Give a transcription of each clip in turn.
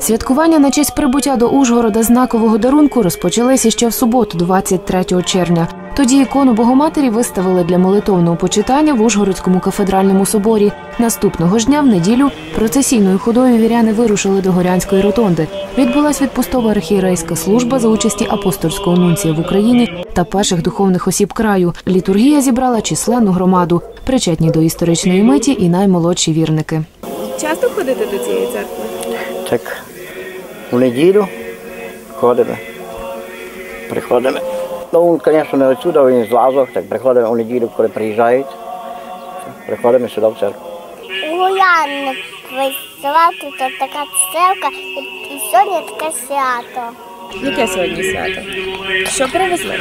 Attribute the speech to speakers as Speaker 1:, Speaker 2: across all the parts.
Speaker 1: Святкування на честь прибуття до Ужгорода знакового дарунку розпочалися ще в суботу, 23 червня. Тоді ікону Богоматері виставили для молитовного почитання в Ужгородському кафедральному соборі. Наступного ж дня в неділю процесійною ходою віряни вирушили до Горянської ротонди. Відбулась відпустова архієрейська служба за участі апостольського нунція в Україні та перших духовних осіб краю. Літургія зібрала численну громаду, причетні до історичної миті і наймолодші вірники.
Speaker 2: Часто ходите до цієї церкви?
Speaker 3: Так, у неділю ходимо. Приходимо. Ну, він, звісно, не відсюди, він з Лазов, так приходимо у неділю, коли приїжджають. Приходимо сюди в церкву.
Speaker 4: Гулянник виставав тут така церква, і, сьогодні таке свято.
Speaker 2: Яке сьогодні свято? Що привезли?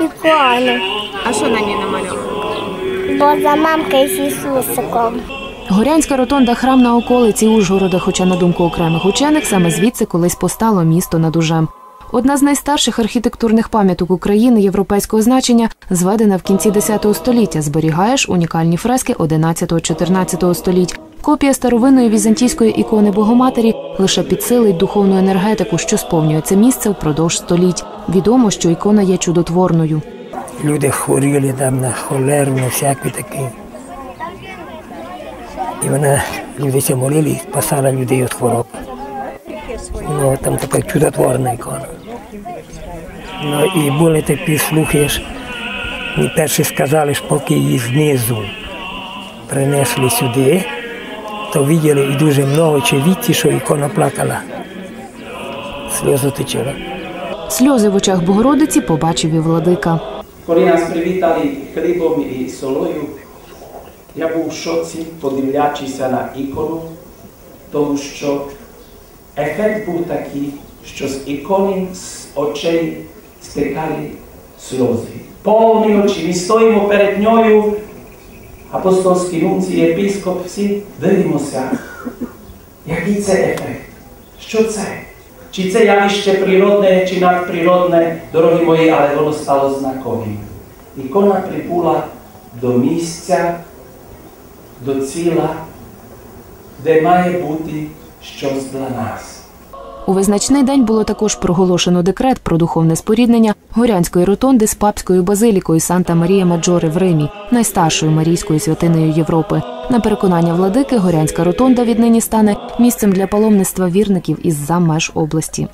Speaker 4: Ікону.
Speaker 2: А що на ній намальовано?
Speaker 4: Божа мамка з Ісусиком.
Speaker 1: Горянська ротонда храм на околиці Ужгорода, хоча на думку окремих учених, саме звідси колись постало місто над Ужем. Одна з найстарших архітектурних пам'яток України європейського значення, зведена в кінці X століття, зберігаєш унікальні фрески 11-14 століть. Копія старовинної візантійської ікони Богоматері лише підсилить духовну енергетику, що сповнює це місце впродовж століть. Відомо, що ікона є чудотворною.
Speaker 5: Люди хворіли там на холеру, на всякі такі. І вона, люди се молили, і спасала людей від хвороб. Ну, там така чудотворна ікона. Ну, і були такі слухи, ж, мені перші сказали, що поки її знизу принесли сюди, то виділи і дуже много чевіті, що ікона плакала. Сльозу течила.
Speaker 1: Сльози в очах Богородиці побачив і владика.
Speaker 6: Коли нас привітали хлібом і солою, я був в шоці, подивлячися на ікону, тому що ефект був такий, що з ікони з очей стикали сльози. Повні очі, ми стоїмо перед нею, апостольські нунці, єпископ, всі дивимося. Який це ефект? Що це? Чи це явище природне, чи надприродне, дорогі мої, але воно стало знаковим. Ікона прибула до місця, до ціла, де має бути щось для нас.
Speaker 1: У визначний день було також проголошено декрет про духовне споріднення Горянської ротонди з папською базилікою Санта Марія Маджоре в Римі, найстаршою марійською святинею Європи. На переконання владики, Горянська ротонда віднині стане місцем для паломництва вірників із за меж області.